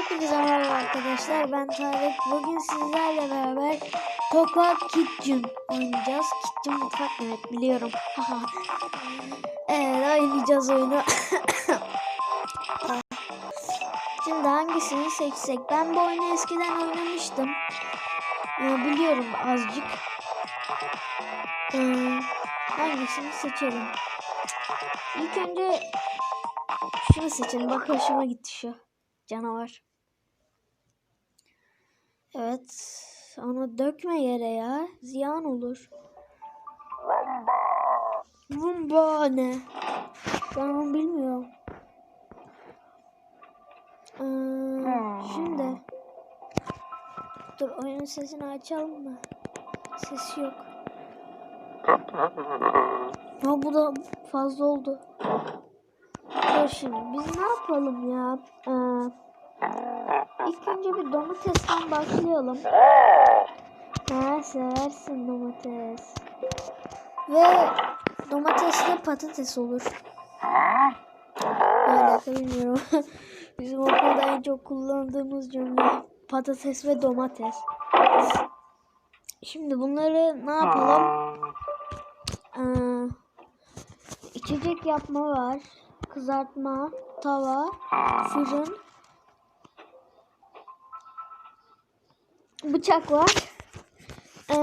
Hepinize merhaba arkadaşlar. Ben Tarık. Bugün sizlerle beraber Toka Kitchen oynayacağız. Kitchen mutfak evet biliyorum. evet oynayacağız oyunu. Şimdi hangisini seçsek? Ben bu oyunu eskiden oynamıştım. Ee, biliyorum azıcık. Ee, hangisini seçelim? İlk önce şunu seçelim. Bak hoşuma gitti şu. Canavar. Evet. Onu dökme yere ya. Ziyan olur. Rumba ne? Ben onu bilmiyorum. Ee, şimdi. Dur oyunun sesini açalım mı? Ses yok. Ya bu da fazla oldu. Dur şimdi biz ne yapalım ya? Ee, ilk önce bir domatesten başlayalım. Ha seversin domates. Ve domatesle patates olur. Alaka bilmiyorum. Bizim okulda en çok kullandığımız cümle patates ve domates. Şimdi bunları ne yapalım? Ee, içecek yapma var. Kızartma, tava, fırın. Bıçak var. Ee,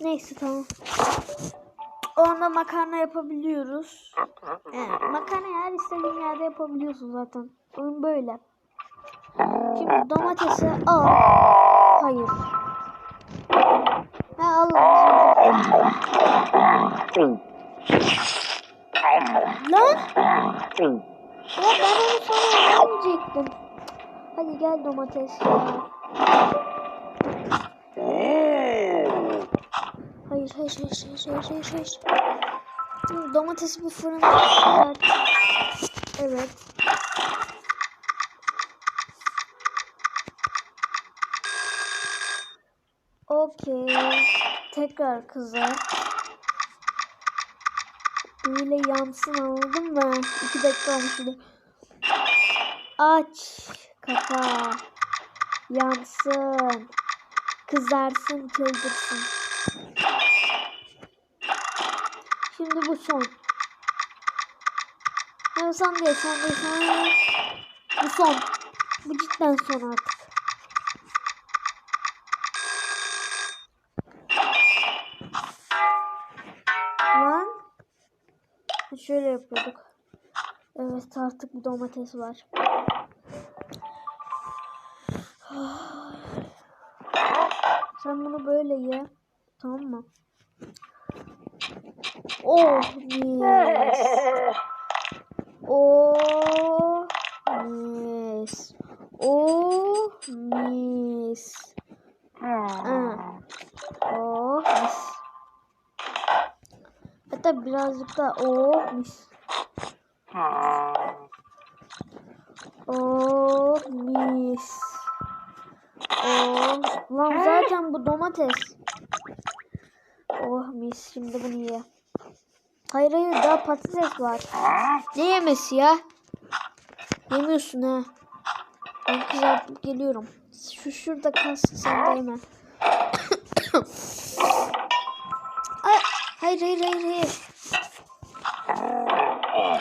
neyse tamam. Onda makarna yapabiliyoruz. Evet, makarna her istediğin yerde yapabiliyorsun zaten. Oyun böyle. Şimdi domatesi al. Hayır. Ha al. Lan! Ya ben onu sana vermeyecektim. Hadi gel domates ya. Hayır, hayır, hayır, hayır, hayır, hayır, hayır. Domatesi bir fırına kızart. Evet. Okey. Tekrar kızart. Böyle yansın anladın mı? İki dakika olmuş. Aç. Kapa. Yansın. Kızarsın, çıldırsın. Şimdi bu son. Ya son değil, son. Bu son. Bu cidden son artık. Lan. Şöyle yapıyorduk. Evet artık bir domates var. Sen bunu böyle ye. Tamam mı? Oh mis. Oh mis. Oh mis. Ah. Oh mis. Hatta birazcık da oh mis. Oh mis. Oh. Lan zaten bu domates. Oh mis şimdi bunu ye. Hayır hayır daha patates var. Ne yemesi ya? Yemiyorsun ha. Ben kızartıp geliyorum. Şu şurada kalsın sen de yeme. Ay, hayır hayır hayır hayır.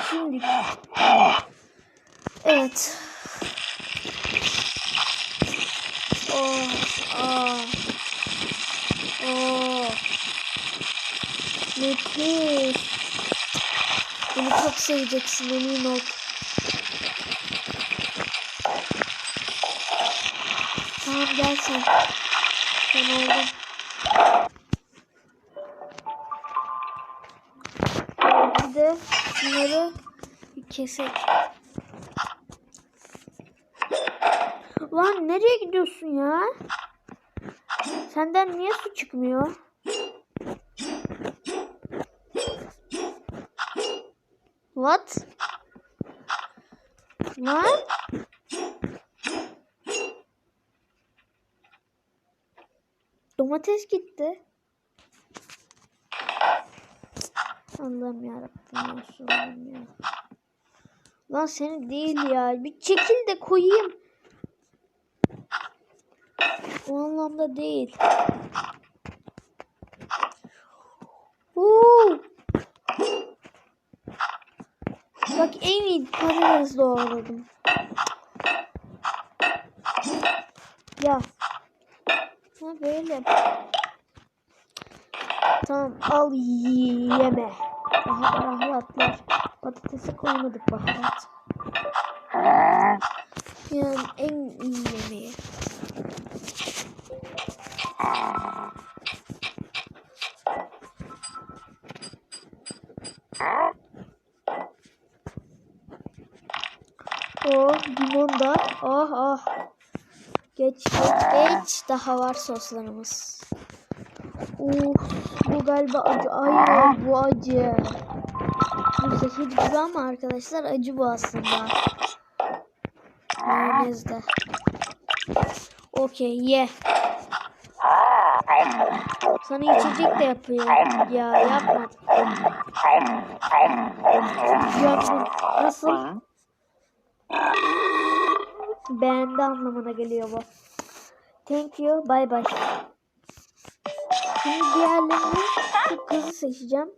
Şimdi. Evet. Oh, oh. Oh. Nefis. Bunu çok seveceksin emin ol. Tamam gel sen. Sen oldun. Bir de bunları bir kesek. Lan nereye gidiyorsun ya? Senden niye su çıkmıyor? What? Lan? Domates gitti. Allah'ım yarabbim. Allah'ım ya. Lan seni değil ya. Bir çekil de koyayım. O anlamda değil. Oo. Bak en iyi patates doğradım. Ya. Ha böyle. Tamam al yeme. Daha baharatlar. Patatese koymadık baharat. Yani en iyi Geç geç. Daha var soslarımız. Uf bu galiba acı. Hayır bu acı. Bu zehir gibi ama arkadaşlar acı bu aslında. Mayonezde. Okey ye. Sana içecek de yapıyorum. Ya yapma. Yapma. Nasıl? Beğendi anlamına geliyor bu. Thank you. Bye bye. Şimdi diğerlerini şu kızı seçeceğim.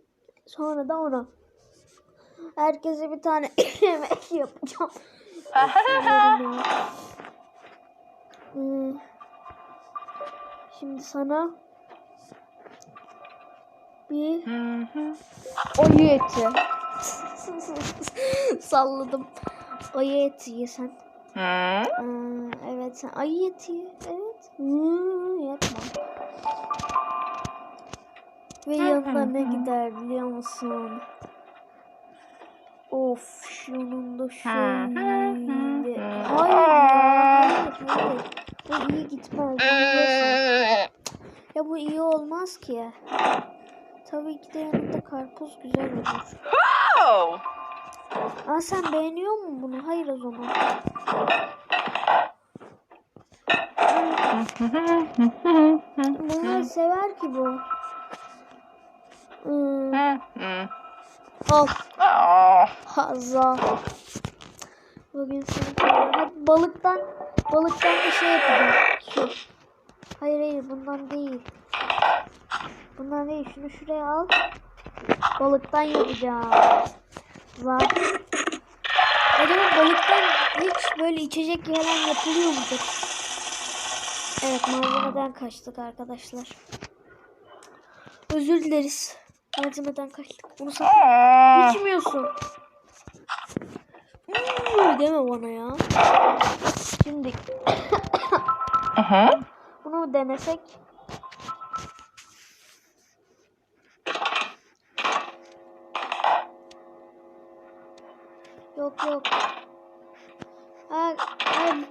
Sonra da onu. Herkese bir tane yemek yapacağım. Hmm. Şimdi sana bir ayı eti. Salladım. Ayı eti ye sen. Aa, evet sen ayı eti. Evet. Hmm, yapma. Ve yanına ne gider biliyor musun? Of yanında şöyle. Hayır ya. Hayır hayır. Bu iyi gitmez. Ya bu iyi olmaz ki. Tabii ki de yanında karpuz güzel olur. Aa sen beğeniyor musun bunu? Hayır o zaman. Bunları sever ki bu. Hmm, al. Oh. Hazza. Bugün seni Hadi balıktan balıktan bir şey yapacağım. Hayır hayır bundan değil. Bundan değil. Şunu şuraya al. Balıktan yapacağım. Zaten. Acaba balıktan hiç böyle içecek falan yapılıyor mudur? Evet malzemeden kaçtık arkadaşlar. Özür dileriz. Malzemeden kaçtık. Bunu sakın içmiyorsun. Hmm, deme bana ya. Şimdi bunu denesek? Yok yok.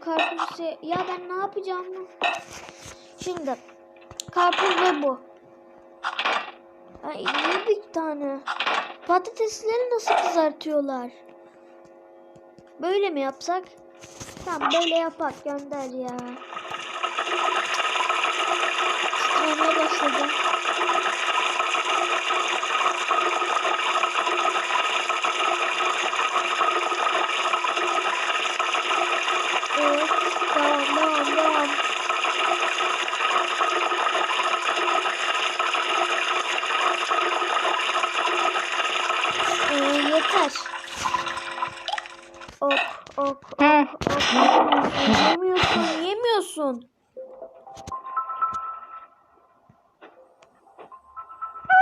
Karpuz şey- Ya ben ne yapacağım? Şimdi karpuz ve bu. Ay niye bir tane? Patatesleri nasıl kızartıyorlar? Böyle mi yapsak? Tamam böyle yapak gönder ya. Titremeye başladı. Evet, devam devam devam. Ee, yeter. Ok, ok, ok, ok. Yemiyorsun, yemiyorsun.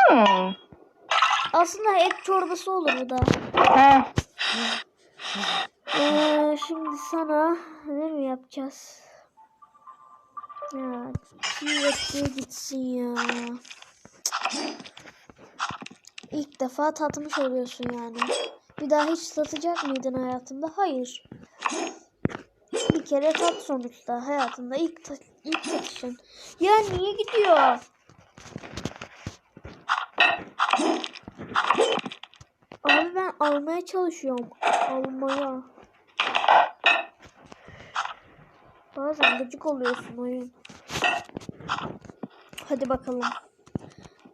Hmm. Aslında et çorbası olur bu da. Huh. Ee, şimdi sana ne mi yapacağız? Ya etliye gitsin ya. İlk defa tatmış oluyorsun yani. Bir daha hiç tatacak mıydın hayatında? Hayır. Bir kere tat sonuçta hayatında ilk ta ilk tatışın. Ya niye gidiyor? Abi ben almaya çalışıyorum. Almaya. Bazen gıcık oluyorsun oyun. Hadi bakalım.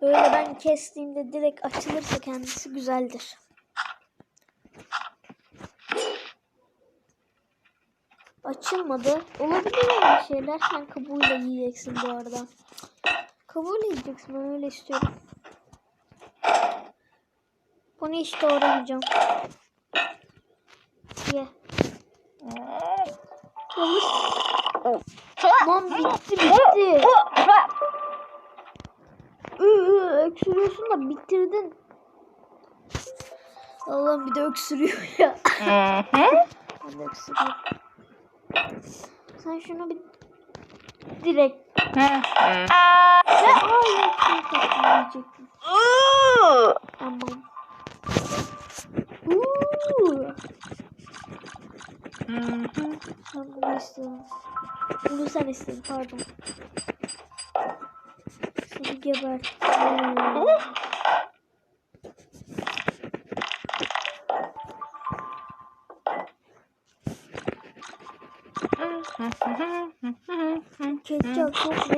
Böyle ben kestiğimde direkt açılırsa kendisi güzeldir. Açılmadı. Olabilir öyle şeyler. Sen kabuğuyla yiyeceksin bu arada. Kabuğuyla yiyeceksin. Ben öyle istiyorum. Bunu hiç doğramayacağım. Ye. Olur. Lan bitti bitti. Öksürüyorsun da bitirdin. Allah'ım bir de öksürüyor ya. Ben de öksürüyorum. Sen şunu bir direkt ve hayır toplayacakım. Ooh. Tamam. Uuu. Ben bunu istiyorum. Bunu sen istedin pardon. Seni geber. Hmm. Ketçap çok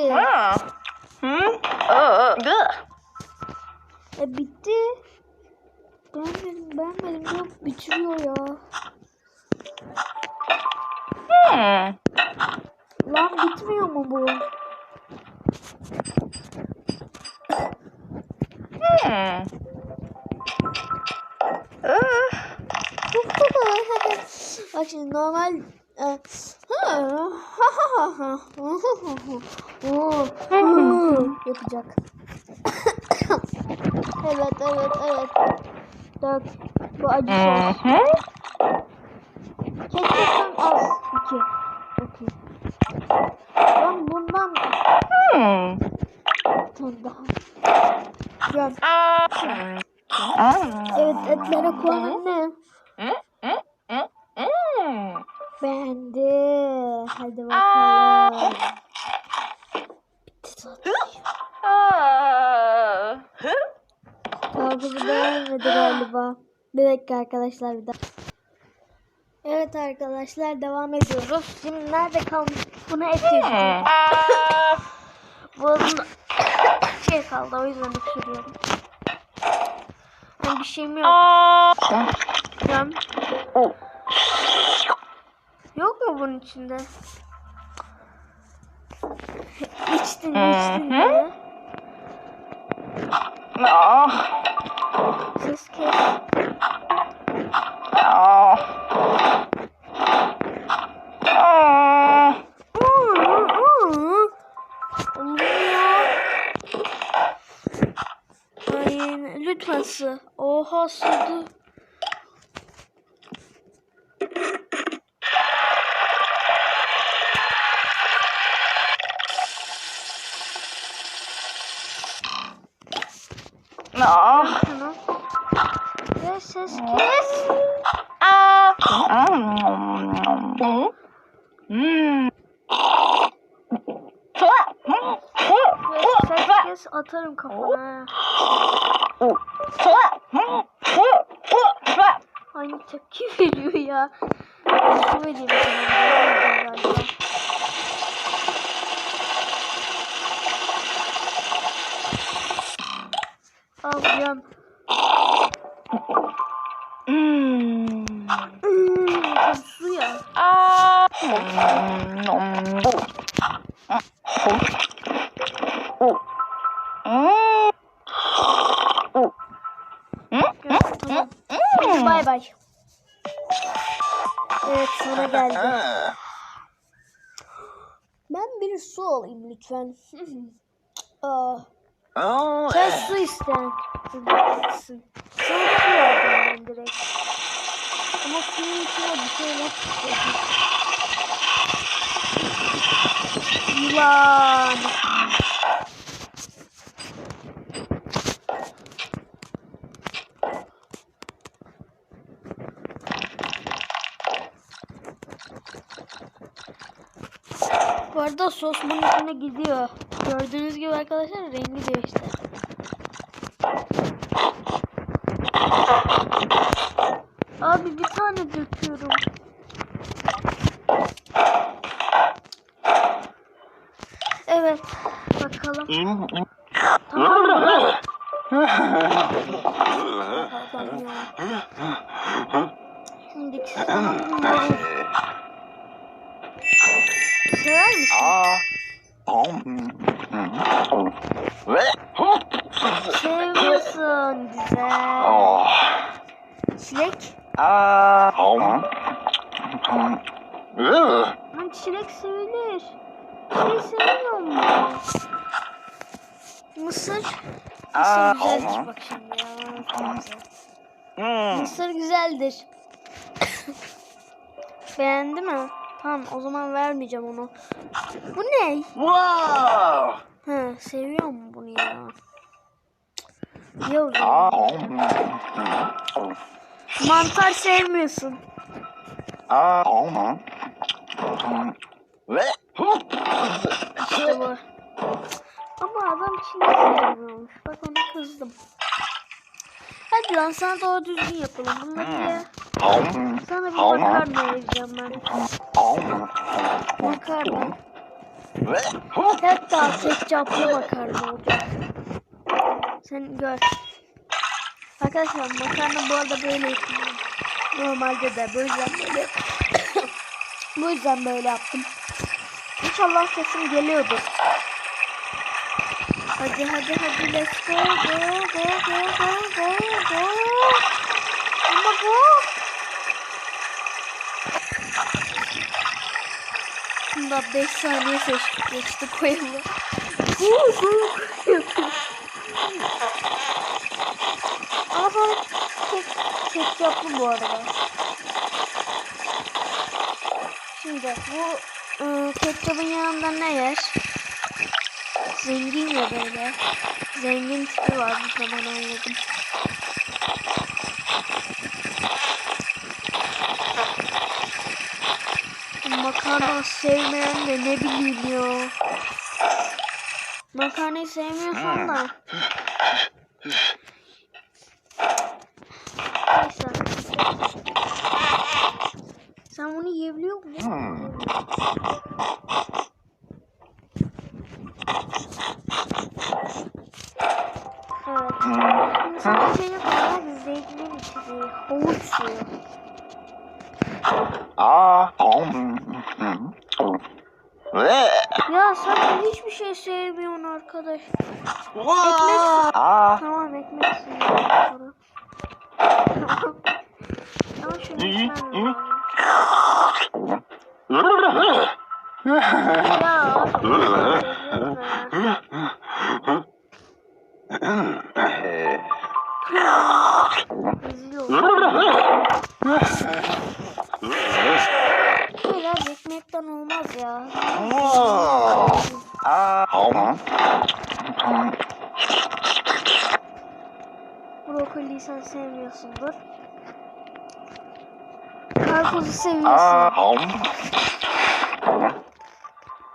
Bitti. Hmm. Oh. Good. E bitti. Beğenmedim beğenmedim. Yok bitiriyor ya. Hmm. Lan bitmiyor mu bu? Hmm. Bak şimdi normal yapacak. evet evet evet. Dök. Bu acı sos. Mhm. Ketçaptan az. İki. Okey. Arkadaşlar bir. Evet arkadaşlar devam ediyoruz. Şimdi nerede kalmış? Yedireceğim. Ah. Boğazımda şey kaldı o yüzden öksürüyorum. Yani bir şeyim yok. Cam. Yok mu bunun içinde? içtin içtin ya. Ah. Ses kes. Ah. Ah. Ya. Ay, lütfen sığ. Oha sığdı. Ah. Ses kes. Ah. Mm. Ve ses kes atarım kafana. Aynı tepki veriyor ya. Su vereyim sana. Tamam. Hadi bay bay. Evet sana geldi. Ben bir su alayım lütfen. Aa, Oh. sen su iste. Sen su ben direkt. Ama suyun içine bir şeyler koydum. Yılan. Bu arada sos bunun içine gidiyor. Gördüğünüz gibi arkadaşlar rengi değişti. Abi bir tane döküyorum. Evet. Tamam mı? Allah'ım ya. Şimdi sever misin? Seviyorsun güzel. Çilek. Lan çilek sevilir. Çilek sevmiyor mu? Mısır. Mısır güzeldir bak şimdi ya. Güzel. Mısır güzeldir. Beğendi mi? Tamam o zaman vermeyeceğim onu. Bu ne? Wow! Ha, seviyor mu bunu ya? O zaman. Mantar sevmiyorsun. İşte bu. Sevmiyormuş. Bak ona kızdım. Hadi lan sana doğru düzgün yapalım. Bunları ye. Sana bir makarna vereceğim ben. Makarna. Hatta ketçaplı makarna olacak. Sen gör. Arkadaşlar makarna bu arada böyle yapılıyor. Normalde de yüzden böyle bu yüzden böyle yaptım. İnşallah sesim geliyordur. Hadi hadi hadi let's go go go go go go go. Ama go. Bunda 5 saniye seçtik geçti koyalım. Gu gu yapıyor. Ama sonra kek, kek yaptım bu arada. Şimdi bu ıı, ketçapın yanında ne yer? Zengin ya böyle. Zengin tipi var bu zaman anladım. Makarna sevmeyen de ne bileyim ya. Makarnayı sevmiyorsan da. Neyse. Sen bunu yiyebiliyor musun? Karpuzu seviyorsun.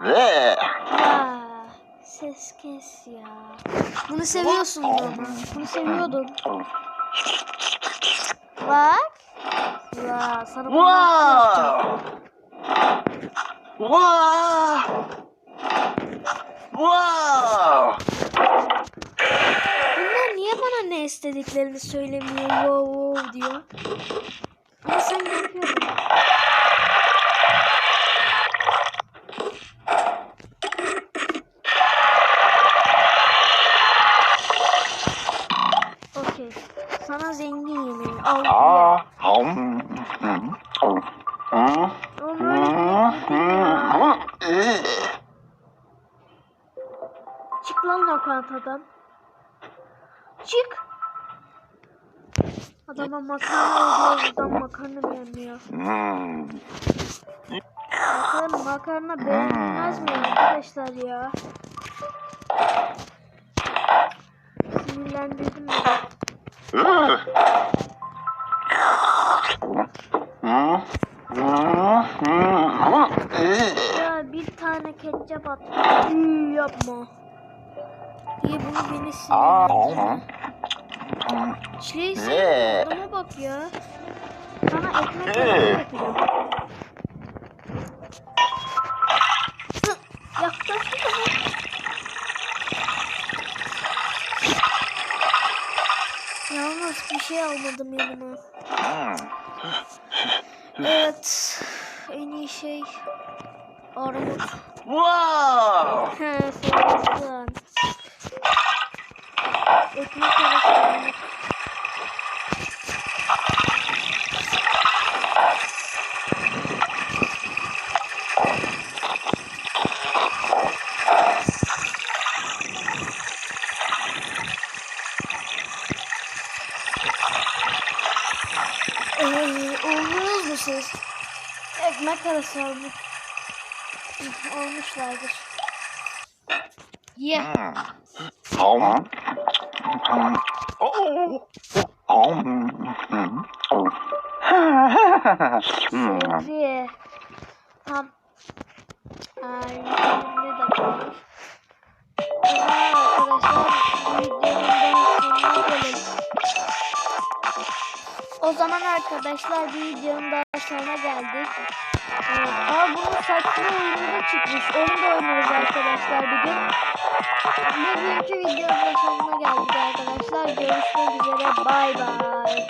Ya ses kes ya. Bunu seviyorsun ama. Bunu seviyordun. Bak. Ya sana bunu yapacağım? Wow! Wow! Bunlar niye bana ne istediklerini söylemiyor wow wow diyor. Adama makarna oluyor buradan makarna beğenmiyor. Makarna, makarna beğenmez mi arkadaşlar ya? Sinirlendirdim beni. Ya bir tane ketçap at. Üü, yapma. İyi bunu beni sinirlendirme. Sevmiyor adama bak ya. Sana ekmek yapacağım. Yaklaştı mı? Yalnız bir şey almadım yanıma. Evet. En iyi şey armut. Whoa! He. Ekmek arası. Ee, Oldunuz siz? Ekmek arası. Hı, Olmuşlardır. Ye. Oh. Sevdi. Tam. Ay, ne dakika. O zaman arkadaşlar bir videonun sonuna geldik. Evet. Aa bunun saçma oyunu da çıkmış. Onu da oynarız arkadaşlar bir gün. Videonun da sonuna geldik arkadaşlar. Görüşmek üzere. Bay bay.